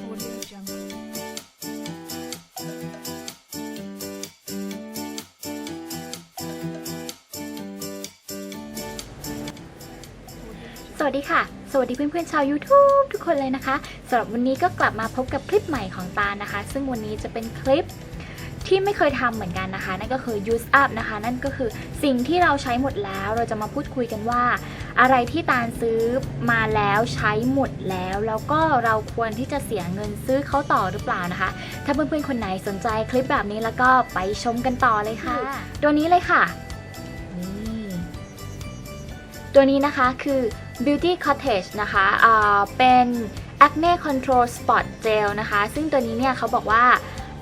Audio Jungle. สวัสดีค่ะ สวัสดีเพื่อนๆชาว YouTube ทุกคนเลยนะคะสำหรับวันนี้ก็กลับมาพบกับคลิปใหม่ของตาลนะคะ ซึ่งวันนี้จะเป็นคลิป ที่ไม่เคยทำเหมือนกันนะคะ นั่นก็คือ use up นะคะ นั่นก็คือสิ่งที่เราใช้หมดแล้วเราจะมาพูดคุยกันว่า อะไรที่ตาลซื้อมาแล้วใช้หมดแล้ว แล้วก็เราควรที่จะเสียเงินซื้อเขาต่อหรือเปล่านะคะ ถ้าเพื่อนๆคนไหนสนใจคลิปแบบนี้แล้วก็ไปชมกันต่อเลยค่ะ ตัวนี้เลยค่ะนี่ตัวนี้นะคะคือ Beauty Cottage นะคะเป็น Acne Control Spot Gel นะคะ ซึ่งตัวนี้เนี่ยเขาบอกว่า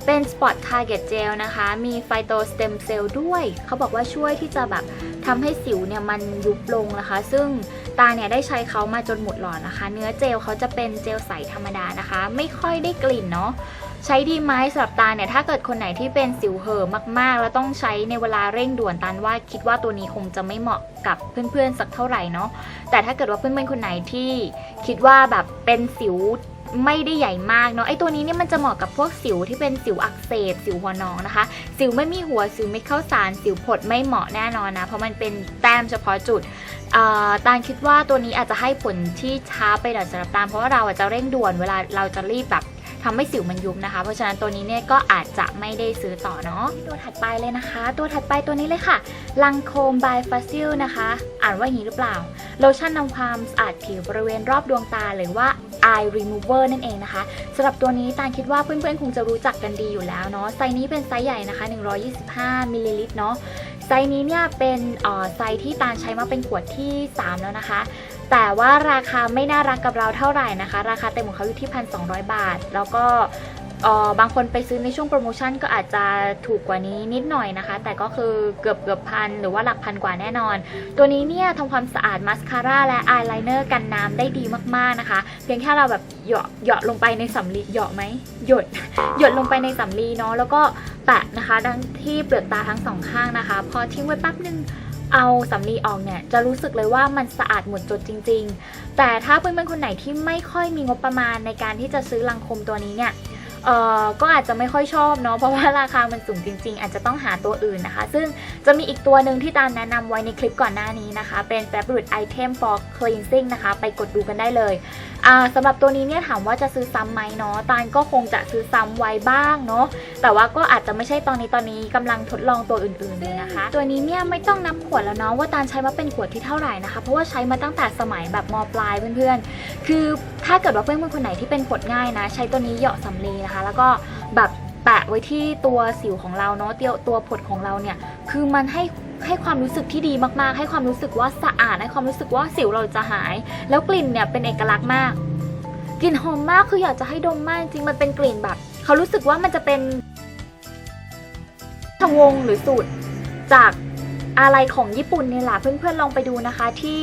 เป็น Spot Target Gel นะคะ มี Phyto Stem Cell ด้วย เขาบอกว่าช่วยที่จะแบบทำให้สิวเนี่ยมันยุบลงนะคะ ซึ่งตาเนี่ยได้ใช้เขามาจนหมดหลอดนะคะ เนื้อเจลเขาจะเป็นเจลใสธรรมดานะคะ ไม่ค่อยได้กลิ่นเนาะใช้ดีไหมสำหรับตาเนี่ยถ้าเกิดคนไหนที่เป็นสิวเห่อะมากๆ แล้วต้องใช้ในเวลาเร่งด่วนตานว่าคิดว่าตัวนี้คงจะไม่เหมาะกับเพื่อนๆสักเท่าไหร่เนาะแต่ถ้าเกิดว่าเพื่อนๆคนไหนที่คิดว่าแบบเป็นสิว ไม่ได้ใหญ่มากเนาะไอตัวนี้เนี่ยมันจะเหมาะกับพวกสิวที่เป็นสิวอักเสบสิวหัวนองนะคะ สิวไม่มีหัวสิวไม่เข้าสารสิวผดไม่เหมาะแน่นอนนะ เพราะมันเป็นแต้มเฉพาะจุดตาลคิดว่าตัวนี้อาจจะให้ผลที่ช้าไปหน่อยสำหรับตาลเพราะว่าเราอาจจะเร่งด่วนเวลาเราจะรีบแบบ ทำให้สิวมันยุบนะคะ เพราะฉะนั้นตัวนี้เนี่ยก็อาจจะไม่ได้ซื้อต่อเนาะตัวถัดไปเลยนะคะ ตัวถัดไปตัวนี้เลยค่ะลังโคมบายฟาซิลนะคะ อ่านว่าอย่างนี้หรือเปล่า โลชั่นทำความสะอาดผิวบริเวณรอบดวงตาหรือว่า eye remover นั่นเองนะคะสำหรับตัวนี้ตาลคิดว่าเพื่อนๆ คงจะรู้จักกันดีอยู่แล้วเนาะไซส์นี้เป็นไซส์ใหญ่นะคะ 125มิลลิลิตรเนาะไซส์นี้เนี่ยเป็นไซส์ที่ตาลใช้มาเป็นขวดที่ 3 แล้วนะคะ แต่ว่าราคาไม่น่ารักกับเราเท่าไหร่นะคะ ราคาเต็มของเขาอยู่ที่ 1,200 บาท แล้วก็เอ่อบางคนไปซื้อในช่วงโปรโมชั่นก็อาจจะถูกกว่านี้นิดหน่อยนะคะ แต่ก็คือเกือบเกือบพันหรือว่าหลักพันกว่าแน่นอน ตัวนี้เนี่ยทำความสะอาดมาสคาร่าและอายไลเนอร์กันน้ำได้ดีมากๆนะคะ เพียงแค่เราแบบเหยาะเหยาะลงไปในสำลีเหยาะไหมหยดหยดลงไปในสำลีเนาะแล้วก็แปะนะคะดังที่เปลือกตาทั้งสองข้างนะคะ พอทิ้งไว้แป๊บนึง เอาสำลีออกเนี่ยจะรู้สึกเลยว่ามันสะอาดหมดจดจริง ๆ แต่ถ้าเพื่อนๆคนไหนที่ไม่ค่อยมีงบประมาณในการที่จะซื้อลังคมตัวนี้เนี่ย เอ่อก็อาจจะไม่ค่อยชอบเนาะเพราะว่าราคามันสูงจริง ๆ อาจจะต้องหาตัวอื่นนะคะ ซึ่งจะมีอีกตัวหนึ่งที่ตามแนะนำไว้ในคลิปก่อนหน้านี้นะคะ เป็น Fabric Item for Cleansing นะคะ ไปกดดูกันได้เลยสำหรับตัวนี้เนี่ยถามว่าจะซื้อซ้ำไหมเนาะตาลก็คงจะซื้อซ้ำไว้บ้างเนาะแต่ว่าก็อาจจะไม่ใช่ตอนนี้ตอนนี้กำลังทดลองตัวอื่นๆเลยนะคะ ตัวนี้เนี่ยไม่ต้องนับขวดแล้วเนาะว่าตาลใช้มาเป็นขวดที่เท่าไหร่นะคะเพราะว่าใช้มาตั้งแต่สมัยแบบมปลายเพื่อนๆ คือถ้าเกิดว่าเพื่อนๆคนไหนที่เป็นขวดง่ายนะ ใช้ตัวนี้เหยาะสำลีนะคะ แล้วก็แบบแปะไว้ที่ตัวสิวของเราเนาะเตียวตัวผดของเราเนี่ย คือมันให้ให้ความรู้สึกที่ดีมากๆ ให้ความรู้สึกว่าสะอาด ให้ความรู้สึกว่าสิวเราจะหาย แล้วกลิ่นเนี่ยเป็นเอกลักษณ์มาก กลิ่นหอมมาก คืออยากจะให้ดมมากจริง มันเป็นกลิ่นแบบ เขารู้สึกว่ามันจะเป็นทวงหรือสูตรจากอะไรของญี่ปุ่นเนี่ยแหละเพื่อนๆลองไปดูนะคะ ที่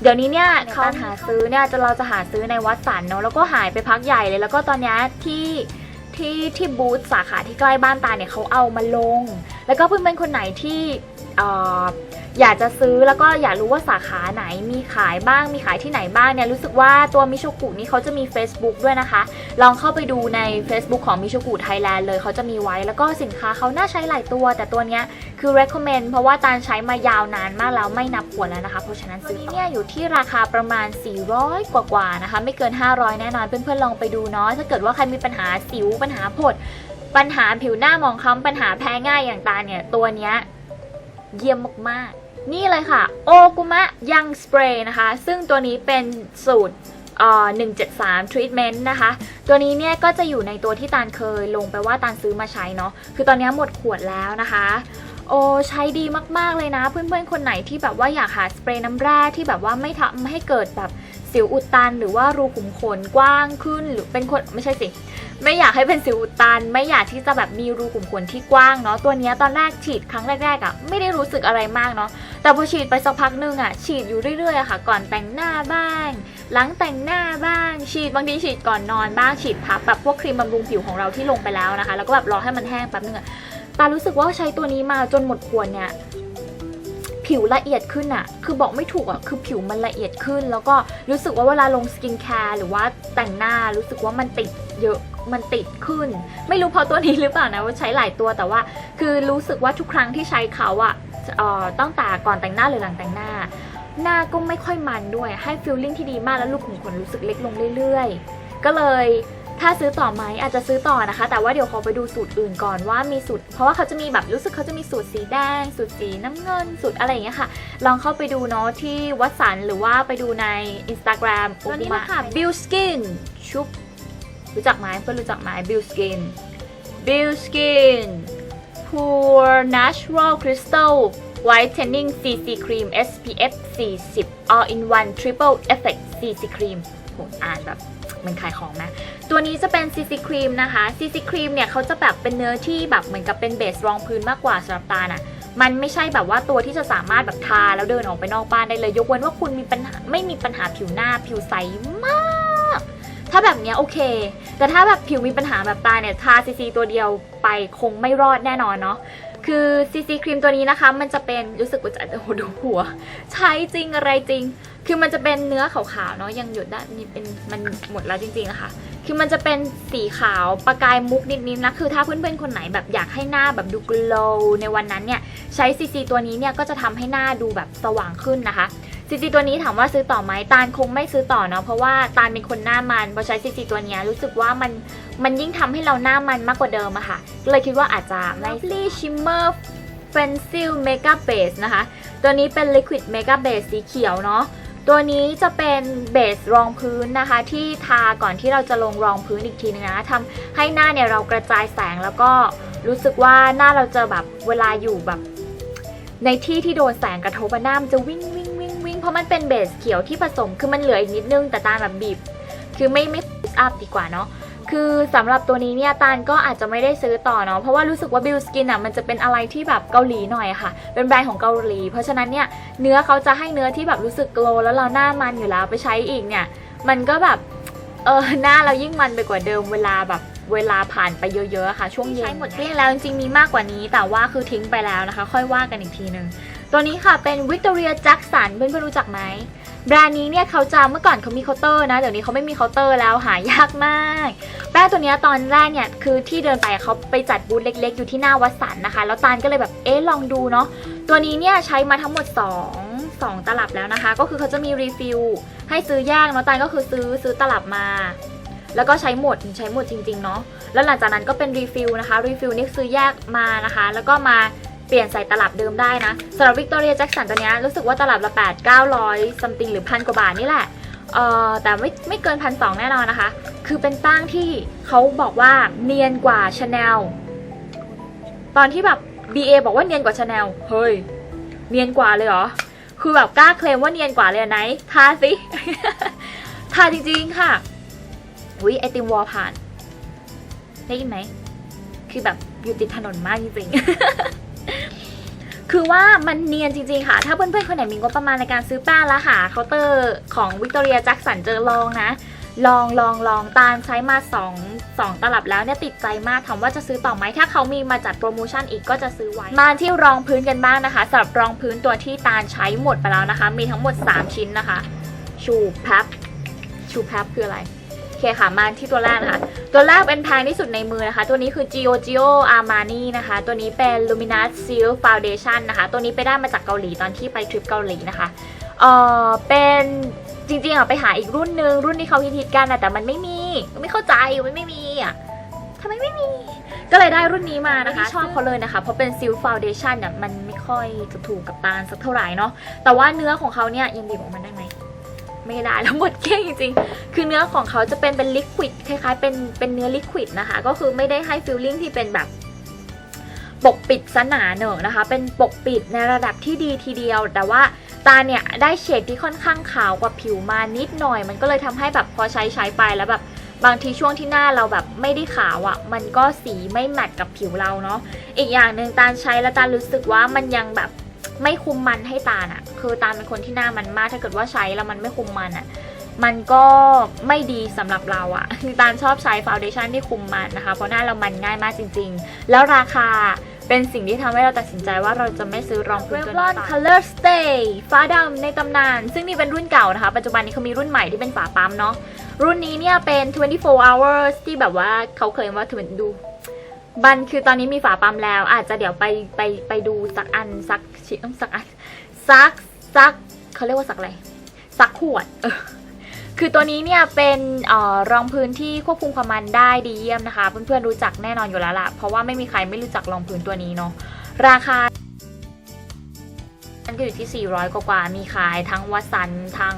เดี๋ยวนี้เนี่ยเขาหาซื้อเนี่ยจะเราจะหาซื้อในวัดสันเนาะแล้วก็หายไปพักใหญ่เลย แล้วก็ตอนเนี้ยที่ ที่ที่บูธสาขาที่ใกล้บ้านตาเนี่ยเขาเอามาลง แล้วก็เพื่อนๆคนไหนที่ อยากจะซื้อแล้วก็อยากรู้ว่าสาขาไหนมีขายบ้างมีขายที่ไหนบ้างเนี่ยรู้สึกว่าตัวมิชกุนี่เขาจะมี Facebook ด้วยนะคะ ลองเข้าไปดูใน Facebook ของมิชกุไทยแลนด์เลยเขาจะมีไว้ แล้วก็สินค้าเขาน่าใช้หลายตัว แต่ตัวเนี้ยคือ recommend เพราะว่าตาลใช้มายาวนานมากแล้วไม่นับขวดแล้วนะคะ เพราะฉะนั้นซื้อเนี่ยอยู่ที่ราคาประมาณ 400 กว่าๆนะคะ ไม่เกิน 500 แน่นอนเพื่อนๆลองไปดูเนาะถ้าเกิดว่าใครมีปัญหาสิวปัญหาผดปัญหาผิวหน้าหมองคล้ำปัญหาแพ้ง่ายอย่างตาเนี่ยตัวเนี้ย เยี่ยมมากๆ นี่เลยค่ะโอกุมะยังสเปรย์นะคะ ซึ่งตัวนี้เป็นสูตรเอ่อ173 treatment นะคะ ตัวนี้เนี่ยก็จะอยู่ในตัวที่ตาลเคยลงไปว่าตาลซื้อมาใช้เนาะ คือตอนนี้หมดขวดแล้วนะคะ โอ้ใช้ดีมากๆเลยนะ เพื่อนๆ คนไหนที่แบบว่าอยากหาสเปรย์น้ำแร่ที่แบบว่าไม่ทำให้เกิดแบบ สิวอุดตัน หรือว่ารูขุมขนกว้างขึ้นหรือเป็นคนไม่ใช่สิไม่อยากให้เป็นสิวอุดตัน ไม่อยากที่จะแบบมีรูขุมขนที่กว้างเนาะตัวนี้ตอนแรกฉีดครั้งแรกๆอะ่ะไม่ได้รู้สึกอะไรมากเนาะแต่พอฉีดไปสักพักนึงอะ่ะฉีดอยู่เรื่อยๆอะค่ะ ก่อนแต่งหน้าบ้าง หลังแต่งหน้าบ้าง ฉีดบางทีฉีดก่อนนอนบ้างฉีดพับแบบพวกครีมบำรุงผิวของเราที่ลงไปแล้วนะคะ แล้วก็แบบรอให้มันแห้งแป๊บนึงอะตารู้สึกว่าใช้ตัวนี้มาจนหมดขวดเนี่ย ผิวละเอียดขึ้นอะคือบอกไม่ถูกอะคือผิวมันละเอียดขึ้น แล้วก็รู้สึกว่าเวลาลงสกินแคร์หรือว่าแต่งหน้ารู้สึกว่ามันติดเยอะมันติดขึ้น ไม่รู้เพราะตัวนี้หรือเปล่านะว่าใช้หลายตัวแต่ว่า คือรู้สึกว่าทุกครั้งที่ใช้เขาอะออตั้งแต่ก่อนแต่งหน้าหรือหลังแต่งหน้า หน้าก็ไม่ค่อยมันด้วยให้ฟีลลิ่งที่ดีมากแล้วลูกขุมขนรู้สึกเล็กลงเรื่อยๆ ก็เลย ถ้าซื้อต่อไหมอาจจะซื้อต่อนะคะ แต่ว่าเดี๋ยวขอไปดูสูตรอื่นก่อนว่ามีสูตร เพราะว่าเขาจะมีแบบรู้สึกเขาจะมีสูตรสีแดง สูตรสีน้ำเงิน สูตรอะไรอย่างเงี้ยค่ะ ลองเข้าไปดูเนาะที่วัดสันหรือว่าไปดูใน Instagram ตัวนี้นะคะ Build Skin ชุบรู้จักไหมเพื่อนรู้จักไหม Build Skin Build Skin Pure Natural Crystal Whitening CC Cream SPF 40 All in One Triple Effect CC Cream ผมอ่านแบบเหมันขายของนะ ตัวนี้จะเป็น CC Cream นะคะ CC Cream เนี่ยเขาจะแบบเป็นเนื้อที่แบบเหมือนกับเป็นเบสรองพื้นมากกว่าสำหรับตาน่ะมันไม่ใช่แบบว่าตัวที่จะสามารถแบบทาแล้วเดินออกไปนอกบ้านได้เลย ยกเว้นว่าคุณมีปัญหาไม่มีปัญหาผิวหน้าผิวใสมาก ถ้าแบบเนี้ยโอเค แต่ถ้าแบบผิวมีปัญหาแบบตาเนี่ยทาซีซีตัวเดียวไปคงไม่รอดแน่นอนเนาะ คือซีซีครีมตัวนี้นะคะ มันจะเป็นรู้สึกว่าจะโอ้โหดูหัว ใช้จริงอะไรจริง คือมันจะเป็นเนื้อขาวๆเนาะยังหยดได้นี่เป็นมันหมดแล้วจริงๆนะคะคือมันจะเป็นสีขาวประกายมุกนิดๆนะคือถ้าเพื่อนๆคนไหนแบบอยากให้หน้าแบบดู glow ในวันนั้นเนี่ยใช้ซีซีตัวนี้เนี่ยก็จะทำให้หน้าดูแบบสว่างขึ้นนะคะ ซีซีตัวนี้ถามว่าซื้อต่อไหมตาลคงไม่ซื้อต่อเนาะเพราะว่าตาลเป็นคนหน้ามันพอใช้ซีซีตัวเนี้ยรู้สึกว่ามันมันยิ่งทำให้เราหน้ามันมากกว่าเดิมอะค่ะก็เลยคิดว่าอาจจะไม่ Lovely Shimmer Pencil Makeup Base นะคะ ตัวนี้เป็น Liquid Makeup Base สีเขียวเนาะตัวนี้จะเป็นเบสรองพื้นนะคะ ที่ทาก่อนที่เราจะลงรองพื้นอีกทีนึงนะทำให้หน้าเนี่ยเรากระจายแสงแล้วก็รู้สึกว่าหน้าเราจะแบบเวลาอยู่แบบ ในที่ที่โดนแสงกระทบอะหน้ามันจะวิ่งวิ่งวิ่งวิ่ง เพราะมันเป็นเบสเขียวที่ผสมคือมันเหลืออีกนิดนึงแต่ตาลแบบบีบ คือไม่ไม่อัพดีกว่าเนาะคือสำหรับตัวนี้เนี่ยตาลก็อาจจะไม่ได้ซื้อต่อเนาะเพราะว่ารู้สึกว่าบิวสกินอะมันจะเป็นอะไรที่แบบเกาหลีหน่อยค่ะ เป็นแบรนด์ของเกาหลี เพราะฉะนั้นเนี่ยเนื้อเขาจะให้เนื้อที่แบบรู้สึกโกลว์แล้วเราหน้ามันอยู่แล้วไปใช้อีกเนี่ยมันก็แบบเออหน้าเรายิ่งมันไปกว่าเดิมเวลาแบบเวลาผ่านไปเยอะๆค่ะ ช่วงเย็นใช้หมดเกลี้ยงแล้วจริงๆมีมากกว่านี้ แต่ว่าคือทิ้งไปแล้วนะคะ ค่อยว่ากันอีกทีนึง ตัวนี้ค่ะเป็น Victoria Jackson เพื่อนๆรู้จักไหมแบรนด์นี้เนี่ยเขาจะเมื่อก่อนเขามีเคาน์เตอร์นะ เดี๋ยวนี้เขาไม่มีเคาน์เตอร์แล้วหายากมากแป้งตัวนี้ตอนแรกเนี่ยคือที่เดินไปเขาไปจัดบูธเล็ก ๆ อยู่ที่หน้าวัดสันนะคะ แล้วตาลก็เลยแบบเอ๊ะลองดูเนาะตัวนี้เนี่ยใช้มาทั้งหมด 2 2 ตลับแล้วนะคะ ก็คือเขาจะมีรีฟิลให้ซื้อแยกเนาะตาลก็คือซื้อซื้อตลับมา แล้วก็ใช้หมดใช้หมดจริงๆเนาะแล้วหลังจากนั้นก็เป็นรีฟิลนะคะรีฟิลนี่ซื้อแยกมานะคะ แล้วก็มา ปลี่ยนใส่ตลับเดิมได้นะสำหรับ Victoria Jackson ตัวเนี้ยรู้สึกว่าตลับละ 8 900 something หรือพันกว่าบาทนี่แหละเอ่อแต่ไม่ไม่เกินพันสองแน่นอนนะคะ คือเป็นแป้งที่เขาบอกว่าเนียนกว่าชาแนลตอนที่แบบ BA บอกว่าเนียนกว่าชาแนลเฮ้ย เนียนกว่าเลยเหรอ คือแบบกล้าเคลมว่าเนียนกว่าเลยอะไหนทาสิทาจริงๆค่ะอุ้ยไอติมวอลผ่าน ได้ยินไหม คือแบบอยู่ติดถนนมากจริงๆ คือว่ามันเนียนจริงๆค่ะ ถ้าเพื่อนๆคนไหนมีงบประมาณในการซื้อแป้งแล้วหาเคาน์เตอร์ของ Victoria Jackson เจอลองนะ ลองลองลองตาลใช้มา2 2ตลับแล้วเนี่ยติดใจมากถามว่าจะซื้อต่อไหมถ้าเขามีมาจัดโปรโมชั่นอีกก็จะซื้อไว้ มาที่รองพื้นกันบ้างนะคะสำหรับรองพื้นตัวที่ตาลใช้หมดไปแล้วนะคะ มีทั้งหมด 3 ชิ้นนะคะ ชูแพปชูแพปคืออะไร เคค่ะมาที่ตัวแรกนะคะ ตัวแรกเป็นแพงที่สุดในมือนะคะ ตัวนี้คือ Gio Gio Armani นะคะ ตัวนี้เป็น Luminous Seal Foundation นะคะ ตัวนี้ไปได้มาจากเกาหลีตอนที่ไปทริปเกาหลีนะคะเออเป็นจริงๆอะไปหาอีกรุ่นหนึ่งรุ่นที่เขาฮิตๆกันนะแต่มันไม่มีไม่เข้าใจมันไม่มีอะทำไมไม่มี ก็เลยได้รุ่นนี้มานะคะชอบเขาเลยนะคะ เพราะเป็นซิลฟาวเดชันเนี่ยมันไม่ค่อยจะถูกกับตาลสักเท่าไหร่เนาะแต่ว่าเนื้อของเขาเนี่ยยังบีบออกมาได้ไหม ไม่ได้แล้วหมดเกลี้ยงจริงๆ คือเนื้อของเขาจะเป็นเป็นลิควิดคล้ายๆเป็นเป็นเนื้อลิควิดนะคะ ก็คือไม่ได้ให้ฟิลลิ่งที่เป็นแบบปกปิดสนาเหนอะนะคะ เป็นปกปิดในระดับที่ดีทีเดียว แต่ว่าตาเนี่ยได้เฉดที่ค่อนข้างขาวกว่าผิวมานิดหน่อย มันก็เลยทำให้แบบพอใช้ใช้ไปแล้วแบบบางทีช่วงที่หน้าเราแบบไม่ได้ขาวอะ่ะ มันก็สีไม่แมทกับผิวเราเนาะ อีกอย่างหนึ่งตาใช้แล้วตารู้สึกว่ามันยังแบบ ไม่คุมมันให้ตาอะคือตาเป็นคนที่หน้ามันมาก ถ้าเกิดว่าใช้แล้วมันไม่คุมมันอะมันก็ไม่ดีสำหรับเราอะคือตาชอบใช้ฟาวเดชันที่คุมมันนะคะ เพราะหน้าเรามันง่ายมากจริง ๆ แล้วราคาเป็นสิ่งที่ทำให้เราตัดสินใจว่าเราจะไม่ซื้อรองพื้นตัวนี้ Revlon Color Stay ฟ้าดำในตำนาน ซึ่งนี่เป็นรุ่นเก่านะคะ ปัจจุบันนี้เขามีรุ่นใหม่ที่เป็นฝาปั๊มเนาะ รุ่นนี้เนี่ยเป็น 24 hours ที่แบบว่าเขาเคยว่าถึงดู บันคือตอนนี้มีฝาปั๊มแล้ว อาจจะเดี๋ยวไปไปไปดูสักอันสักชิ้นสักอันสักสักเขาเรียกว่าสักอะไรสักขวดเออคือตัวนี้เนี่ยเป็นออรองพื้นที่ควบคุมความมันได้ดีเยี่ยมนะคะ เพื่อนๆรู้จักแน่นอนอยู่แล้วล่ะ เพราะว่าไม่มีใครไม่รู้จักรองพื้นตัวนี้เนาะราคาันก็อยู่ที่ 400กว่า มีขายทั้งวัสันทั้ง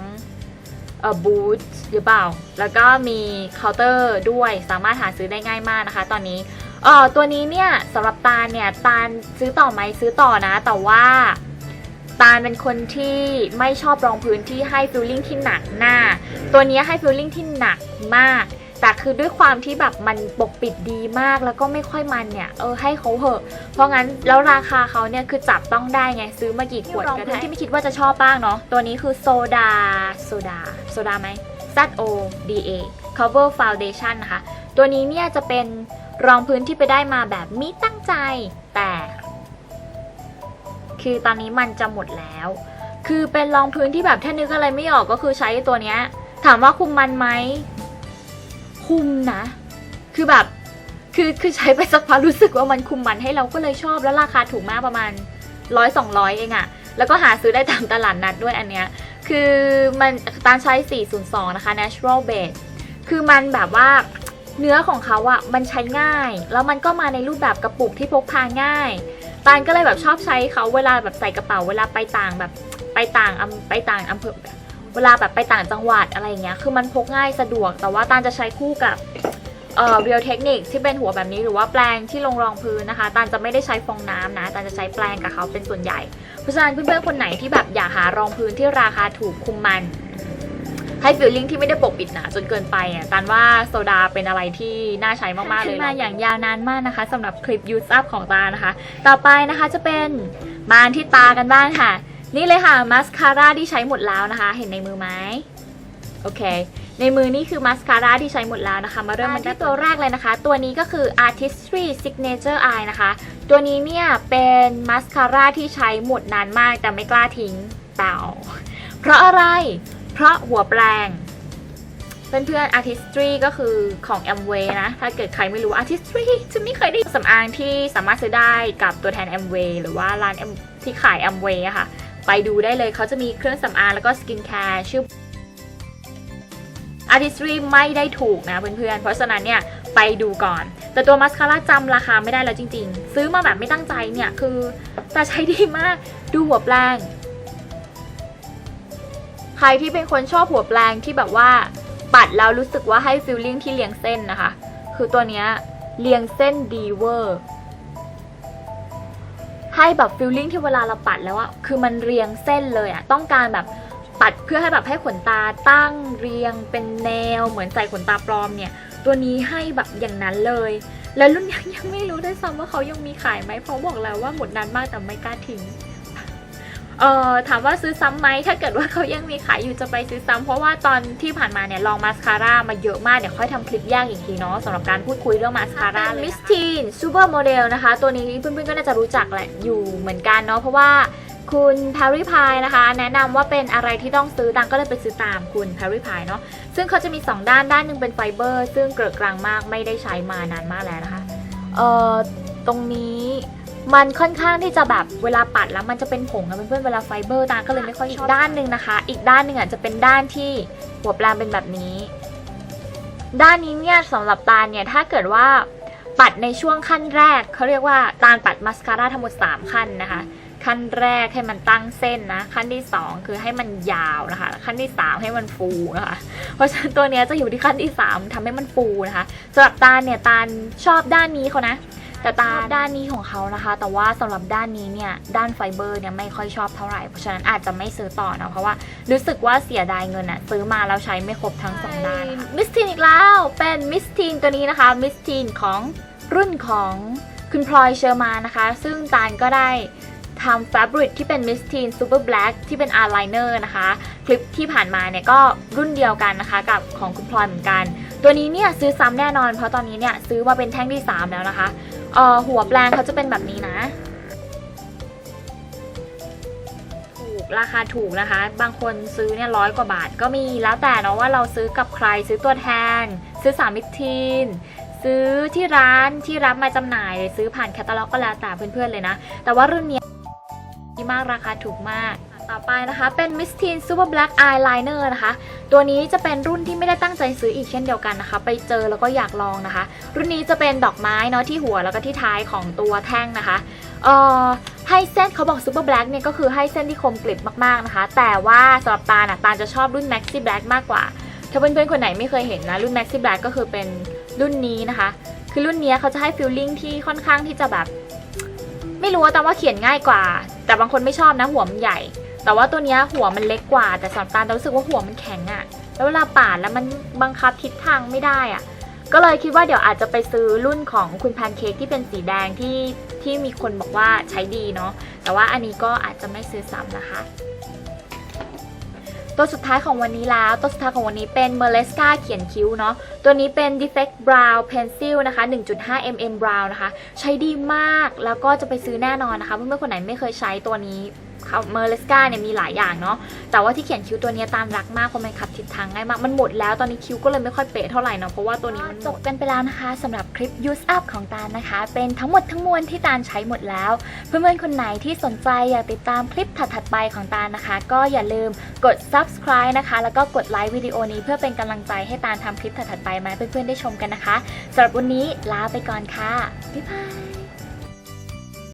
เอ่อบูธหรือเปล่า แล้วก็มีเคาน์เตอร์ด้วย สามารถหาซื้อได้ง่ายมากนะคะ ตอนนี้ เอ่อตัวนี้เนี่ยสำหรับตาลเนี่ยตาลซื้อต่อไหมซื้อต่อนะ แต่ว่าตาลเป็นคนที่ไม่ชอบรองพื้นที่ให้ฟิลลิ่งที่หนักหน้า ตัวนี้ให้ฟิลลิ่งที่หนักมาก แต่คือด้วยความที่แบบมันปกปิดดีมากแล้วก็ไม่ค่อยมันเนี่ย เออให้เขาเหอะ เพราะงั้นแล้วราคาเขาเนี่ยคือจับต้องได้ไงซื้อมากี่ขวดก็ได้ที่ไม่คิดว่าจะชอบบ้างเนาะ ตัวนี้คือโซดาโซดาโซดาไหม Z O D A Cover Foundation นะคะ ตัวนี้เนี่ยจะเป็น รองพื้นที่ไปได้มาแบบมิตั้งใจ แต่ คือตอนนี้มันจะหมดแล้ว คือเป็นรองพื้นที่แบบถ้านึกอะไรไม่ออกก็คือใช้ตัวเนี้ย ถามว่าคุมมันไหมคุมนะ คือแบบคือคือใช้ไปสักพักรู้สึกว่ามันคุมมันให้เราก็เลยชอบแล้วราคาถูกมากประมาณร้อยสองร้อยเองอะแล้วก็หาซื้อได้ตามตลาดนัดด้วยอันเนี้ยคือมันตานใช้ 402 นะคะ natural base คือมันแบบว่า เนื้อของเขาอะมันใช้ง่าย แล้วมันก็มาในรูปแบบกระปุกที่พกพาง่ายตานก็เลยแบบชอบใช้เขาเวลาแบบใส่กระเป๋าเวลาไปต่างแบบไปต่างอำไปต่างอำเภอเวลาแบบไปต่างจังหวัดอะไรอย่างเงี้ยคือมันพกง่ายสะดวก แต่ว่าตานจะใช้คู่กับเอ่อ Real Technique ที่เป็นหัวแบบนี้หรือว่าแปรงที่ลงรองพื้นนะคะตานจะไม่ได้ใช้ฟองน้ำนะตานจะใช้แปรงกับเขาเป็นส่วนใหญ่ เพราะฉะนั้นเพื่อนๆคนไหนที่แบบอยากหารองพื้นที่ราคาถูกคุมมัน ให้ฟิลลิ่งที่ไม่ได้ปกปิดหนาจนเกินไปอะตันว่าโซดาเป็นอะไรที่น่าใช้มากๆเลยมาอย่างยาวนานมากนะคะสำหรับคลิป use up ของตานะคะ ต่อไปนะคะจะเป็นมาที่ตากันบ้างค่ะ นี่เลยค่ะมาสคาร่าที่ใช้หมดแล้วนะคะ เห็นในมือไหมโอเคในมือนี่คือมาสคาร่าที่ใช้หมดแล้วนะคะ มาเริ่มกันที่ตัวแรกเลยนะคะ ตัวนี้ก็คือ Artistry Signature Eye นะคะ ตัวนี้เนี่ยเป็นมาสคาร่าที่ใช้หมดนานมากแต่ไม่กล้าทิ้งเปล่า เพราะอะไร เพราะหัวแปลง เพื่อนๆ Artistry ก็คือของ Amway นะ ถ้าเกิดใครไม่รู้ Artistry จะไม่เคยได้สำอางที่สามารถซื้อได้กับตัวแทน Amway หรือว่าร้านที่ขาย Amway อะค่ะ ไปดูได้เลยเขาจะมีเครื่องสำอางแล้วก็สกินแคร์ชื่อ Artistry ไม่ได้ถูกนะเพื่อนๆ เพราะฉะนั้นเนี่ยไปดูก่อน แต่ตัวมัสคาร่าจำราคาไม่ได้แล้วจริง ๆ ซื้อมาแบบไม่ตั้งใจเนี่ยคือแต่ใช้ดีมากดูหัวแปลง ใครที่เป็นคนชอบหัวแปลงที่แบบว่าปัดแล้วรู้สึกว่าให้ฟิลลิ่งที่เรียงเส้นนะคะ คือตัวเนี้ยเรียงเส้นดีเวอร์ให้แบบฟิลลิ่งที่เวลาเราปัดแล้วอะคือมันเรียงเส้นเลยอะต้องการแบบปัดเพื่อให้แบบให้ขนตาตั้งเรียงเป็นแนวเหมือนใส่ขนตาปลอมเนี่ย ตัวนี้ให้แบบอย่างนั้นเลย แล้วรุ่นยังยังไม่รู้ด้วยซ้ำว่าเขายังมีขายไหมเพราะบอกแล้วว่าหมดนานมากแต่ไม่กล้าทิ้ง เอ่อถามว่าซื้อซ้ำไหมถ้าเกิดว่าเขายังมีขายอยู่จะไปซื้อซ้ำเพราะว่าตอนที่ผ่านมาเนี่ยลองมาสคาร่ามาเยอะมากเดี๋ยวค่อยทำคลิปแยกอีกทีเนาะสำหรับการพูดคุยเรื่องมาสคาร่ามิสทีนซูเปอร์โมเดลนะคะ ตัวนี้เพื่อนๆก็น่าจะรู้จักแหละอยู่เหมือนกันเนาะเพราะว่าคุณแพรรี่พายนะคะ แนะนำว่าเป็นอะไรที่ต้องซื้อดังก็เลยไปซื้อตามคุณแพรรี่พายเนาะซึ่งเขาจะมี 2 ด้านด้านหนึ่งเป็นไฟเบอร์ ซึ่งเกลือกลางมากไม่ได้ใช้มานานมากแล้วนะคะเอ่อตรงนี้ มันค่อนข้างที่จะแบบเวลาปัดแล้วมันจะเป็นผงอะเพื่อนๆเวลาไฟเบอร์ตาก็เลยไม่ค่อยชอบด้านหนึ่งนะคะ อีกด้านหนึ่งอะจะเป็นด้านที่หัวแปลงเป็นแบบนี้ ด้านนี้เนี่ยสำหรับตาเนี่ยถ้าเกิดว่าปัดในช่วงขั้นแรกเขาเรียกว่าตาลปัดมาสคาร่าทั้งหมด 3 ขั้นนะคะ ขั้นแรกให้มันตั้งเส้นนะ ขั้นที่ 2 คือให้มันยาวนะคะ ขั้นที่ 3 ให้มันฟูนะคะ เพราะฉะนั้นตัวเนี้ยจะอยู่ที่ขั้นที่ 3ทำให้มันฟูนะคะสำหรับตาลเนี่ยตาลชอบด้านนี้เขานะ แต่ตาลด้านนี้ของเขานะคะ แต่ว่าสำหรับด้านนี้เนี่ยด้านไฟเบอร์เนี่ยไม่ค่อยชอบเท่าไหร่เพราะฉะนั้นอาจจะไม่ซื้อต่อนะเพราะว่ารู้สึกว่าเสียดายเงินอะซื้อมาแล้วใช้ไม่ครบทั้งสองด้านมิสทีนอีกแล้วเป็นมิสทีนตัวนี้นะคะมิสทีนของรุ่นของคุณพลอยเชอร์มานนะคะ ซึ่งตาลก็ได้ทำ Fabric ที่เป็น Miss Teen Super Black ที่เป็น Eyeliner นะคะ คลิปที่ผ่านมาเนี่ยก็รุ่นเดียวกันนะคะ กับของคุณพลอยเหมือนกัน ตัวนี้เนี่ยซื้อซ้ำแน่นอน เพราะตอนนี้เนี่ยซื้อมาเป็นแท่งที่ 3 แล้วนะคะเอ่อหัวแปลงเขาจะเป็นแบบนี้นะ ถูกราคาถูกนะคะ บางคนซื้อเนี่ยร้อยกว่าบาทก็มีแล้วแต่เนาะว่าเราซื้อกับใครซื้อตัวแทน ซื้อสามมิตรทีนซื้อที่ร้านที่รับมาจำหน่ายหรือซื้อผ่านแคตตาล็อกก็แล้วแต่เพื่อนๆเลยนะ แต่ว่ารุ่นนี้ดีมากราคาถูกมาก ต่อไปนะคะเป็น Miss Teen Super Black Eyeliner นะคะ ตัวนี้จะเป็นรุ่นที่ไม่ได้ตั้งใจซื้ออีกเช่นเดียวกันนะคะ ไปเจอแล้วก็อยากลองนะคะ รุ่นนี้จะเป็นดอกไม้เนาะที่หัวแล้วก็ที่ท้ายของตัวแท่งนะคะเอ่อให้เส้นเขาบอก Super Black เนี่ยก็คือให้เส้นที่คมกริบมากๆนะคะ แต่ว่าสำหรับตาลน่ะตาลจะชอบรุ่น Maxi Black มากกว่า ถ้าเพื่อนๆคนไหนไม่เคยเห็นนะรุ่น Maxi Black ก็คือเป็นรุ่นนี้นะคะ คือรุ่นนี้เขาจะให้ฟีลลิ่งที่ค่อนข้างที่จะแบบไม่รู้ว่าแต่ว่าเขียนง่ายกว่า แต่บางคนไม่ชอบนะหัวมันใหญ่ แต่ว่าตัวนี้หัวมันเล็กกว่า แต่สำหรับตาลรู้สึกว่าหัวมันแข็งอะแล้วเวลาปาดแล้วมันบังคับทิศทางไม่ได้อะก็เลยคิดว่าเดี๋ยวอาจจะไปซื้อรุ่นของคุณแพนเค้กที่เป็นสีแดงที่ที่มีคนบอกว่าใช้ดีเนาะ แต่ว่าอันนี้ก็อาจจะไม่ซื้อซ้ำนะคะ ตัวสุดท้ายของวันนี้แล้ว ตัวสุดท้ายของวันนี้เป็น m e r l e s c a เขียนคิ้วเนาะ ตัวนี้เป็น Defect Brow Pencil นะคะ 1.5 mm Brow นะคะ ใช้ดีมาก แล้วก็จะไปซื้อแน่นอนนะคะ เพื่อนๆคนไหนไม่เคยใช้ตัวนี้ เมอร์เลสกาเนี่ยมีหลายอย่างเนาะแต่ว่าที่เขียนคิ้วตัวนี้ตามรักมากเพราะมันขับทิศทางง่ายมากมันหมดแล้วตอนนี้คิ้วก็เลยไม่ค่อยเป๊ะเท่าไหร่เนาะเพราะว่าตัวนี้มันจบกันไปแล้วนะคะสำหรับคลิป use up ของตาลนะคะ เป็นทั้งหมดทั้งมวลที่ตาลใช้หมดแล้ว เพื่อนๆคนไหนที่สนใจอยากติดตามคลิปถัดๆไปของตาลนะคะ ก็อย่าลืมกด subscribe นะคะ แล้วก็กดไลค์วิดีโอนี้เพื่อเป็นกำลังใจให้ตาลทำคลิปถัดๆไปมาให้เพื่อนๆได้ชมกันนะคะสำหรับวันนี้ลาไปก่อนค่ะบ๊ายบาย